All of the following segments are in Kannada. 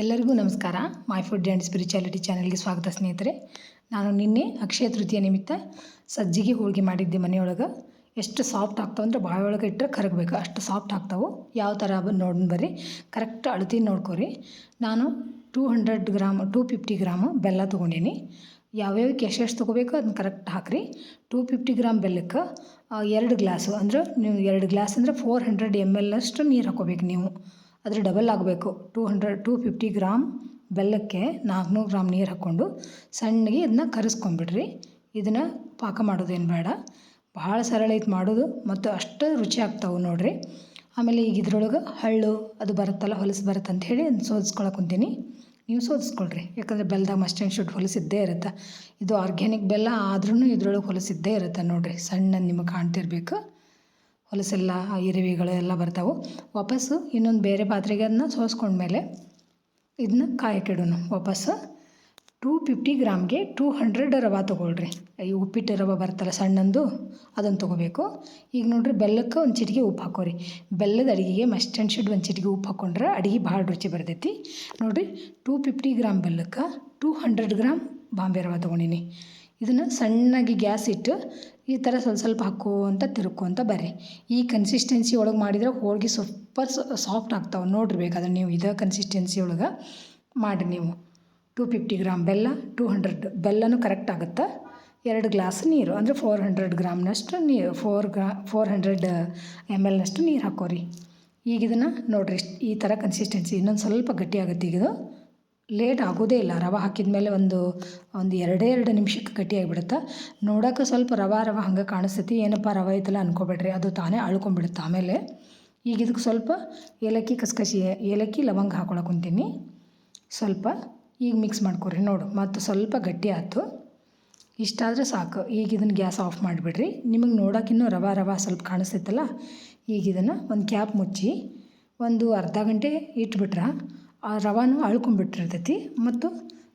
ಎಲ್ಲರಿಗೂ ನಮಸ್ಕಾರ. ಮೈ ಫುಡ್ ಆ್ಯಂಡ್ ಸ್ಪಿರಿಚುಯಾಲಿಟಿ ಚಾನಲ್ಗೆ ಸ್ವಾಗತ ಸ್ನೇಹಿತರೆ. ನಾನು ನಿನ್ನೆ ಅಕ್ಷಯ ತೃತೀಯ ನಿಮಿತ್ತ ಸಜ್ಜಿಗೆ ಹೋಳಿಗೆ ಮಾಡಿದ್ದೆ ಮನೆಯೊಳಗೆ. ಎಷ್ಟು ಸಾಫ್ಟ್ ಆಗ್ತಾವೆ ಅಂದ್ರೆ ಒಳಗೆ ಇಟ್ಟರೆ ಕರಗಬೇಕು. ಅಷ್ಟು ಸಾಫ್ಟ್ ಆಗ್ತಾವೆ ಯಾವ ಥರ ಬಂದು ನೋಡಿ ಬರ್ರಿ. ಕರೆಕ್ಟ್ ಅಳತಿ ನೋಡ್ಕೊರಿ. ನಾನು two hundred gram two fifty gram ಬೆಲ್ಲ ತೊಗೊಂಡೀನಿ. ಯಾವ್ಯಾವಕ್ಕೆ ಎಷ್ಟು ತೊಗೋಬೇಕು ಅದನ್ನ ಕರೆಕ್ಟ್ ಹಾಕಿರಿ. ಟೂ ಫಿಫ್ಟಿ ಗ್ರಾಮ್ ಬೆಲ್ಲಕ್ಕೆ ಎರಡು ಗ್ಲಾಸು ಅಂದ್ರೆ ನೀವು ಎರಡು ಗ್ಲಾಸ್ ಅಂದರೆ ಫೋರ್ ಹಂಡ್ರೆಡ್ ಎಂ ಎಲ್ ಅಷ್ಟು ನೀರು ಹಾಕೋಬೇಕು ನೀವು. ಅದ್ರ ಡಬಲ್ ಆಗಬೇಕು. Two hundred two fifty gram ಬೆಲ್ಲಕ್ಕೆ ನಾಲ್ಕುನೂರು ಗ್ರಾಮ್ ನೀರು ಹಾಕ್ಕೊಂಡು ಸಣ್ಣಗೆ ಇದನ್ನ ಕರಸ್ಕೊಂಬಿಡ್ರಿ ಇದನ್ನು ಪಾಕ ಮಾಡೋದೇನು ಬೇಡ. ಭಾಳ ಸರಳ ಐತೆ ಮಾಡೋದು ಮತ್ತು ಅಷ್ಟು ರುಚಿ ಆಗ್ತಾವೆ ನೋಡಿರಿ. ಆಮೇಲೆ ಈಗ ಇದ್ರೊಳಗೆ ಹಳ್ಳು, ಅದು ಬರುತ್ತಲ್ಲ ಹೊಲಸು ಬರುತ್ತೆ ಅಂತ ಹೇಳಿ ಸೋದಿಸ್ಕೊಳಕ್ಕೆ ಕುಂತೀನಿ. ನೀವು ಸೋದಿಸ್ಕೊಳ್ರಿ. ಯಾಕಂದರೆ ಬೆಲ್ಲದಾಗ ಮಸ್ಟ್ ಆ್ಯಂಡ್ ಶುಡ್ ಹೊಲಸಿದ್ದೇ ಇರುತ್ತೆ. ಇದು ಆರ್ಗ್ಯಾನಿಕ್ ಬೆಲ್ಲ ಆದ್ರೂ ಇದ್ರೊಳಗೆ ಹೊಲಸಿದ್ದೇ ಇರುತ್ತೆ ನೋಡಿರಿ. ಸಣ್ಣ ನಿಮಗೆ ಕಾಣ್ತಿರ್ಬೇಕು. ಹೊಲಸೆಲ್ಲ ಇರುವೆಗಳು ಎಲ್ಲ ಬರ್ತಾವೆ. ವಾಪಸ್ಸು ಇನ್ನೊಂದು ಬೇರೆ ಪಾತ್ರೆಗೆ ಅದನ್ನ ಸೋಸ್ಕೊಂಡ್ಮೇಲೆ ಇದನ್ನ ಕಾಯಕ್ಕಿಡೋಣ. ವಾಪಸ್ಸು ಟೂ ಫಿಫ್ಟಿ ಗ್ರಾಮ್ಗೆ ಟೂ ಹಂಡ್ರೆಡ್ ರವೆ ತೊಗೊಳ್ರಿ. ಈ ಉಪ್ಪಿಟ್ಟು ರವೆ ಬರ್ತಲ್ಲ ಸಣ್ಣಂದು ಅದನ್ನು ತೊಗೋಬೇಕು. ಈಗ ನೋಡ್ರಿ ಬೆಲ್ಲಕ್ಕೆ ಒಂದು ಚಿಟಿಕೆ ಉಪ್ಪು ಹಾಕೋರಿ. ಬೆಲ್ಲದ ಅಡುಗೆಗೆ ಮಸ್ಟ್ ಆ್ಯಂಡ್ ಶುಡ್ ಒಂದು ಚಿಟಿಕೆ ಉಪ್ಪು ಹಾಕ್ಕೊಂಡ್ರೆ ಅಡಿಗೆ ಭಾಳ ರುಚಿ ಬರ್ತೈತಿ. ನೋಡಿರಿ ಟೂ ಫಿಫ್ಟಿ ಗ್ರಾಮ್ ಬೆಲ್ಲಕ್ಕೆ ಟೂ ಹಂಡ್ರೆಡ್ ಗ್ರಾಮ್ ಬಾಂಬೆ ರವೆ ತೊಗೊಂಡಿನಿ. ಇದನ್ನು ಸಣ್ಣಗೆ ಗ್ಯಾಸ್ ಇಟ್ಟು ಈ ಥರ ಸ್ವಲ್ಪ ಸ್ವಲ್ಪ ಹಾಕ್ಕೋಂತ ತಿರ್ಕೊಂತ ಬರ್ರಿ. ಈ ಕನ್ಸಿಸ್ಟೆನ್ಸಿ ಒಳಗೆ ಮಾಡಿದ್ರೆ ಹೋಳಿಗೆ ಸೂಪರ್ ಸಾಫ್ಟ್ ಆಗ್ತಾವೆ. ನೋಡಿರಿ ಬೇಕಾದ್ರೆ ನೀವು ಇದೇ ಕನ್ಸಿಸ್ಟೆನ್ಸಿ ಒಳಗೆ ಮಾಡಿರಿ ನೀವು. ಟೂ ಫಿಫ್ಟಿ ಗ್ರಾಮ್ ಬೆಲ್ಲ ಟೂ ಹಂಡ್ರೆಡ್ ಬೆಲ್ಲನೂ ಕರೆಕ್ಟ್ ಆಗುತ್ತೆ. ಎರಡು ಗ್ಲಾಸ್ ನೀರು, ಅಂದರೆ ಫೋರ್ ಹಂಡ್ರೆಡ್ ಗ್ರಾಮ್ನಷ್ಟು ನೀರು ಫೋರ್ ಗ್ರಾ ಫೋರ್ ಹಂಡ್ರೆಡ್ ಎಂ ಎಲ್ನಷ್ಟು ನೀರು ಹಾಕೋರಿ. ಈಗ ಇದನ್ನು ನೋಡಿರಿ, ಈ ಥರ ಕನ್ಸಿಸ್ಟೆನ್ಸಿ ಇನ್ನೊಂದು ಸ್ವಲ್ಪ ಗಟ್ಟಿ ಆಗುತ್ತೆ ಈಗ ಇದು. ಲೇಟ್ ಆಗೋದೇ ಇಲ್ಲ. ರವೆ ಹಾಕಿದ ಮೇಲೆ ಒಂದು ಒಂದು ಎರಡೇ ಎರಡು ನಿಮಿಷಕ್ಕೆ ಗಟ್ಟಿಯಾಗಿಬಿಡುತ್ತೆ ನೋಡೋಕೆ ಸ್ವಲ್ಪ ರವೆ ರವೆ ಹಂಗೆ ಕಾಣಿಸ್ತೈತಿ. ಏನಪ್ಪ ರವೆ ಐತಲ್ಲ ಅನ್ಕೋಬೇಡ್ರಿ. ಅದು ತಾನೇ ಅಳ್ಕೊಂಬಿಡುತ್ತೆ ಆಮೇಲೆ ಈಗ ಇದಕ್ಕೆ ಸ್ವಲ್ಪ ಏಲಕ್ಕಿ ಕಸಕಸಿ ಏಲಕ್ಕಿ ಲವಂಗ ಹಾಕೊಳಕ್ಕೆ ಕುಂತೀನಿ. ಸ್ವಲ್ಪ ಈಗ ಮಿಕ್ಸ್ ಮಾಡ್ಕೊರಿ ನೋಡು. ಮತ್ತು ಸ್ವಲ್ಪ ಗಟ್ಟಿ ಆಯ್ತು. ಇಷ್ಟಾದರೆ ಸಾಕು. ಈಗ ಇದನ್ನು ಗ್ಯಾಸ್ ಆಫ್ ಮಾಡಿಬಿಡ್ರಿ. ನಿಮಗೆ ನೋಡೋಕ್ಕಿನ್ನೂ ರವೆ ರವೆ ಸ್ವಲ್ಪ ಕಾಣಿಸ್ತೈತಲ್ಲ? ಈಗ ಇದನ್ನು ಒಂದು ಕ್ಯಾಪ್ ಮುಚ್ಚಿ ಒಂದು ಅರ್ಧ ಗಂಟೆ ಇಟ್ಬಿಟ್ರೆ? ಆ ರವಾನು ಅಳ್ಕೊಂಬಿಟ್ಟಿರ್ತೈತಿ ಮತ್ತು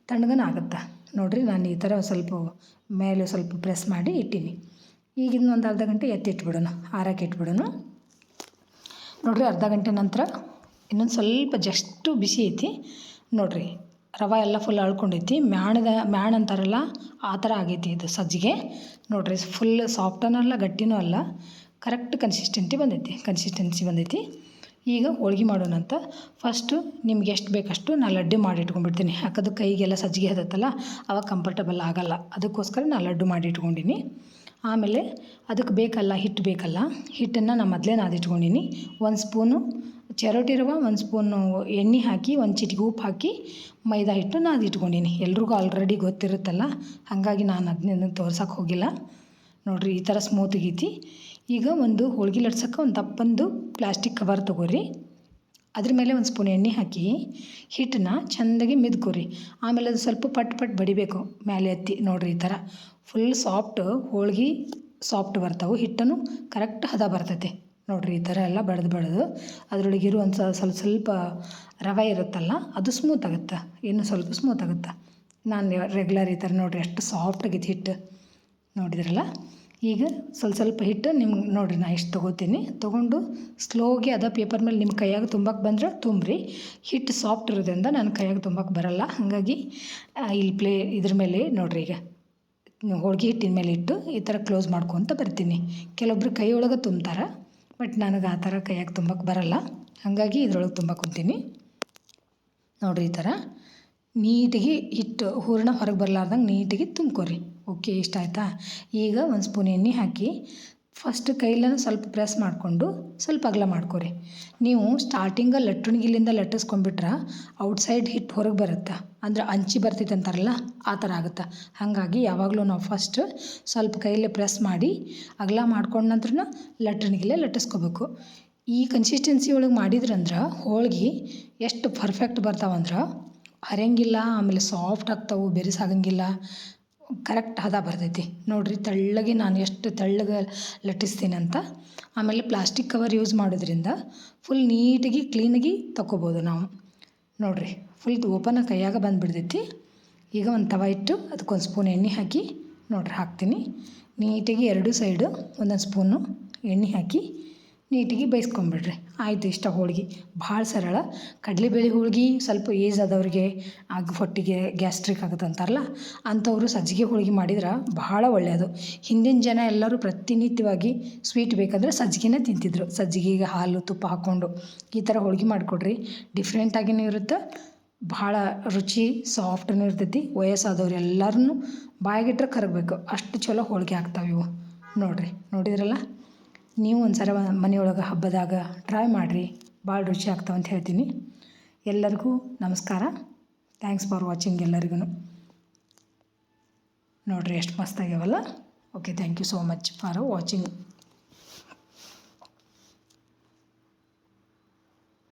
ತಣ್ಣಗನ ಆಗುತ್ತೆ ನೋಡಿರಿ ನಾನು ಈ ಥರ ಸ್ವಲ್ಪ ಮೇಲೆ ಸ್ವಲ್ಪ ಪ್ರೆಸ್ ಮಾಡಿ ಇಟ್ಟೀನಿ. ಈಗಿನ ಒಂದು ಅರ್ಧ ಗಂಟೆ ಎತ್ತಿಟ್ಬಿಡೋಣ, ಆರಕ್ಕೆ ಇಟ್ಬಿಡೋಣ. ನೋಡಿರಿ ಅರ್ಧ ಗಂಟೆ ನಂತರ ಇನ್ನೊಂದು ಸ್ವಲ್ಪ ಜಸ್ಟು ಬಿಸಿ ಐತಿ. ನೋಡಿರಿ ರವೆ ಎಲ್ಲ ಫುಲ್ ಅಳ್ಕೊಂಡೈತಿ. ಮ್ಯಾಣದ, ಮ್ಯಾಣ ಅಂತಾರಲ್ಲ, ಆ ಥರ ಆಗೈತಿ ಇದು ಸಜ್ಜಿಗೆ. ನೋಡಿರಿ ಫುಲ್ ಸಾಫ್ಟನೂ ಅಲ್ಲ ಗಟ್ಟಿನೂ ಅಲ್ಲ ಕರೆಕ್ಟ್ ಕನ್ಸಿಸ್ಟೆಂಟಿ ಬಂದೈತಿ ಕನ್ಸಿಸ್ಟೆನ್ಸಿ ಬಂದೈತಿ. ಈಗ ಹೋಳ್ಗೆ ಮಾಡೋಣ ಅಂತ. ಫಸ್ಟು ನಿಮ್ಗೆ ಎಷ್ಟು ಬೇಕಷ್ಟು ನಾನು ಲಡ್ಡು ಮಾಡಿ ಇಟ್ಕೊಂಡ್ಬಿಡ್ತೀನಿ ಯಾಕಂದ್ರೆ ಕೈಗೆಲ್ಲ ಸಜ್ಜಿಗೆ ಹತ್ತತ್ತಲ್ಲ, ಅವಾಗ ಕಂಫರ್ಟಬಲ್ ಆಗೋಲ್ಲ. ಅದಕ್ಕೋಸ್ಕರ ನಾನು ಲಡ್ಡು ಮಾಡಿ ಇಟ್ಕೊಂಡಿನಿ ಆಮೇಲೆ ಅದಕ್ಕೆ ಬೇಕಲ್ಲ ಹಿಟ್ಟು ಬೇಕಲ್ಲ, ಹಿಟ್ಟನ್ನು ನಾನು ಮೊದಲೇ ನಾದಿಟ್ಕೊಂಡಿನಿ. ಒಂದು ಸ್ಪೂನು ಚರೋಟಿ ಒಂದು ಸ್ಪೂನು ಎಣ್ಣೆ ಹಾಕಿ, ಒಂದು ಚಿಟಿಕೆ ಉಪ್ಪು ಹಾಕಿ ಮೈದಾ ಹಿಟ್ಟು ನಾದಿಟ್ಕೊಂಡೀನಿ. ಎಲ್ರಿಗೂ ಆಲ್ರೆಡಿ ಗೊತ್ತಿರುತ್ತಲ್ಲ, ಹಾಗಾಗಿ ನಾನು ಅದನ್ನ ತೋರ್ಸೋಕ್ಕೆ ಹೋಗಿಲ್ಲ. ನೋಡಿರಿ ಈ ಥರ ಸ್ಮೂತ್ ಆಗೈತಿ. ಈಗ ಒಂದು ಹೋಳ್ಗೆ ಲಟ್ಸಕ್ಕೆ ಒಂದು ದಪ್ಪಂದು ಪ್ಲಾಸ್ಟಿಕ್ ಕವರ್ ತೊಗೊರಿ. ಅದ್ರ ಮೇಲೆ ಒಂದು ಸ್ಪೂನ್ ಎಣ್ಣೆ ಹಾಕಿ ಹಿಟ್ಟನ್ನ ಚೆಂದಾಗಿ ಮಿದ್ಕೊರಿ. ಆಮೇಲೆ ಅದು ಸ್ವಲ್ಪ ಪಟ್ ಪಟ್ ಬಡಿಬೇಕು ಮೇಲೆ ಎತ್ತಿ ನೋಡಿರಿ ಈ ಥರ. ಫುಲ್ ಸಾಫ್ಟ್ ಹೋಳ್ಗೆ ಸಾಫ್ಟ್ ಬರ್ತಾವೆ, ಹಿಟ್ಟನ್ನು ಕರೆಕ್ಟ್ ಹದ ಬರ್ತೈತೆ. ನೋಡಿರಿ ಈ ಥರ ಎಲ್ಲ ಬಡ್ದು ಬಡ್ದು ಅದರೊಳಗೆ ಇರೋ ಒಂದು ಸ್ವಲ್ಪ ಸ್ವಲ್ಪ ರವೆ ಇರುತ್ತಲ್ಲ, ಅದು ಸ್ಮೂತ್ ಆಗುತ್ತೆ. ಇನ್ನೂ ಸ್ವಲ್ಪ ಸ್ಮೂತ್ ಆಗುತ್ತೆ. ನಾನು ರೆಗ್ಯುಲರ್ ಈ ಥರ ನೋಡಿರಿ, ಅಷ್ಟು ಸಾಫ್ಟ್ ಆಗೈತೆ ಹಿಟ್ಟು. ನೋಡಿದ್ರಲ್ಲ? ಈಗ ಸ್ವಲ್ಪ ಸ್ವಲ್ಪ ಹಿಟ್ಟು ನಿಮ್ಗೆ ನೋಡಿರಿ ನಾ ಇಷ್ಟು ತೊಗೋತೀನಿ. ತೊಗೊಂಡು ಸ್ಲೋಗೆ ಅದ ಪೇಪರ್ ಮೇಲೆ ನಿಮ್ಮ ಕೈಯಾಗ ತುಂಬಕ್ಕೆ ಬಂದ್ರೆ ತುಂಬ್ರಿ. ಹಿಟ್ಟು ಸಾಫ್ಟ್ ಇರೋದ್ರಿಂದ ನನ್ನ ಕೈಯಾಗ ತುಂಬಕ್ಕೆ ಬರಲ್ಲ. ಹಾಗಾಗಿ ಇಲ್ಲಿ ಪ್ಲೇ ಇದ್ರ ಮೇಲೆ ನೋಡಿರಿ ಈಗ. ಹೋಳ್ಗೆ ಹಿಟ್ಟಿನ ಮೇಲೆ ಇಟ್ಟು ಈ ಥರ ಕ್ಲೋಸ್ ಮಾಡ್ಕೊತ ಬರ್ತೀನಿ. ಕೆಲವೊಬ್ರು ಕೈಯೊಳಗೆ ತುಂಬ್ತಾರೆ ಬಟ್ ನನಗೆ ಆ ಥರ ಕೈಯಾಗ ತುಂಬಕ್ಕೆ ಬರಲ್ಲ. ಹಾಗಾಗಿ ಇದ್ರೊಳಗೆ ತುಂಬಕ್ಕೆ ಕುಂತೀನಿ. ನೋಡಿರಿ ಈ ಥರ ನೀಟಾಗಿ ಹಿಟ್ಟು ಹೂರಣ ಹೊರಗೆ ಬರಲಾರ್ದಂಗೆ ನೀಟಾಗಿ ತುಂಬ್ಕೊರಿ. ಓಕೆ ಇಷ್ಟ ಆಯಿತಾ? ಈಗ ಒಂದು ಸ್ಪೂನ್ ಎಣ್ಣೆ ಹಾಕಿ ಫಸ್ಟ್ ಕೈಲನ್ನು ಸ್ವಲ್ಪ ಪ್ರೆಸ್ ಮಾಡಿಕೊಂಡು ಸ್ವಲ್ಪ ಅಗಲ ಮಾಡ್ಕೊರಿ. ನೀವು ಸ್ಟಾರ್ಟಿಂಗ ಲಟ್ಟಣಿಗಿಲಿಂದ ಲಟ್ಟಿಸ್ಕೊಂಡ್ಬಿಟ್ರೆ ಔಟ್ಸೈಡ್ ಹಿಟ್ಟು ಹೊರಗೆ ಬರುತ್ತೆ? ಅಂದ್ರೆ ಅಂಚಿ ಬರ್ತೈತೆ ಅಂತಾರಲ್ಲ, ಆ ಥರ ಆಗುತ್ತೆ? ಹಾಗಾಗಿ ಯಾವಾಗಲೂ ನಾವು ಫಸ್ಟ್ ಸ್ವಲ್ಪ ಕೈಲೇ ಪ್ರೆಸ್ ಮಾಡಿ ಅಗಲ ಮಾಡ್ಕೊಂಡ ನಂತರ ಲಟ್ಟಣಿಗಿಲೆ ಲಟ್ಟಿಸ್ಕೋಬೇಕು. ಈ ಕನ್ಸಿಸ್ಟೆನ್ಸಿ ಒಳಗೆ ಮಾಡಿದ್ರಂದ್ರೆ ಹೋಳ್ಗೆ ಎಷ್ಟು ಪರ್ಫೆಕ್ಟ್ ಬರ್ತಾವಂದ್ರೆ ಹರಿಯಂಗಿಲ್ಲ ಆಮೇಲೆ ಸಾಫ್ಟ್ ಆಗ್ತಾವೆ, ಬೆರೆಸಾಗಂಗಿಲ್ಲ. ಕರೆಕ್ಟ್ ಹದ ಬರ್ತೈತಿ. ನೋಡಿರಿ ತೆಳ್ಳಗೆ ನಾನು ಎಷ್ಟು ತೆಳ್ಳಗೆ ಲಟ್ಟಿಸ್ತೀನಿ ಅಂತ. ಆಮೇಲೆ ಪ್ಲಾಸ್ಟಿಕ್ ಕವರ್ ಯೂಸ್ ಮಾಡೋದ್ರಿಂದ ಫುಲ್ ನೀಟಾಗಿ ಕ್ಲೀನಾಗಿ ತಗೋಬೋದು ನಾವು. ನೋಡಿರಿ ಫುಲ್ ಓಪನ್ ಕೈಯಾಗ ಬಂದುಬಿಡ್ತೈತಿ. ಈಗ ಒಂದು ತವ ಇಟ್ಟು ಅದಕ್ಕೊಂದು ಸ್ಪೂನ್ ಎಣ್ಣೆ ಹಾಕಿ ನೋಡ್ರಿ ಹಾಕ್ತೀನಿ. ನೀಟಾಗಿ ಎರಡು ಸೈಡು ಒಂದೊಂದು ಸ್ಪೂನು ಎಣ್ಣೆ ಹಾಕಿ ನೀಟಾಗಿ ಬೇಯಿಸ್ಕೊಂಬಿಡ್ರಿ. ಆಯಿತು ಇಷ್ಟ ಹೋಳ್ಗೆ. ಭಾಳ ಸರಳ. ಕಡಲೆಬೇಳೆ ಹೋಳ್ಗೆ ಸ್ವಲ್ಪ ಏಜ್ ಆದವ್ರಿಗೆ, ಆಗ ಹೊಟ್ಟಿಗೆ ಗ್ಯಾಸ್ಟ್ರಿಕ್ ಆಗುತ್ತೆ ಅಂತಾರಲ್ಲ, ಅಂಥವರು ಸಜ್ಜಿಗೆ ಹೋಳ್ಗೆ ಮಾಡಿದ್ರೆ ಬಹಳ ಒಳ್ಳೆಯದು ಹಿಂದಿನ ಜನ ಎಲ್ಲರೂ ಪ್ರತಿನಿತ್ಯವಾಗಿ ಸ್ವೀಟ್ ಬೇಕಂದ್ರೆ ಸಜ್ಜಿಗೆನೇ ತಿಂತಿದ್ರು. ಸಜ್ಜಿಗೆಗೆ ಹಾಲು, ತುಪ್ಪ ಹಾಕ್ಕೊಂಡು ಈ ಥರ ಹೋಳ್ಗೆ ಮಾಡಿಕೊಡ್ರಿ. ಡಿಫ್ರೆಂಟಾಗಿಯೂ ಇರುತ್ತೆ, ಭಾಳ ರುಚಿ ಸಾಫ್ಟೂ ಇರ್ತೈತಿ. ವಯಸ್ಸಾದವ್ರು ಎಲ್ಲರೂ ಬಾಯಿಗಿಟ್ರೆ ಕರಗಬೇಕು. ಅಷ್ಟು ಚಲೋ ಹೋಳಿಗೆ ಆಗ್ತಾವೆ ಇವು. ನೋಡಿರಿ, ನೋಡಿದ್ರಲ್ಲ? ನೀವು ಒಂದು ಸಲ ಮನೆಯೊಳಗೆ ಹಬ್ಬದಾಗ ಟ್ರೈ ಮಾಡಿರಿ. ಭಾಳ ರುಚಿ ಆಗ್ತಾವೆ ಅಂತ ಹೇಳ್ತೀನಿ. ಎಲ್ಲರಿಗೂ ನಮಸ್ಕಾರ. ಥ್ಯಾಂಕ್ಸ್ ಫಾರ್ ವಾಚಿಂಗ್ ಎಲ್ಲರಿಗೂ ನೋಡಿರಿ ಎಷ್ಟು ಮಸ್ತ್ ಆಗ್ಯಾವಲ್ಲ? Okay thank you so much for watching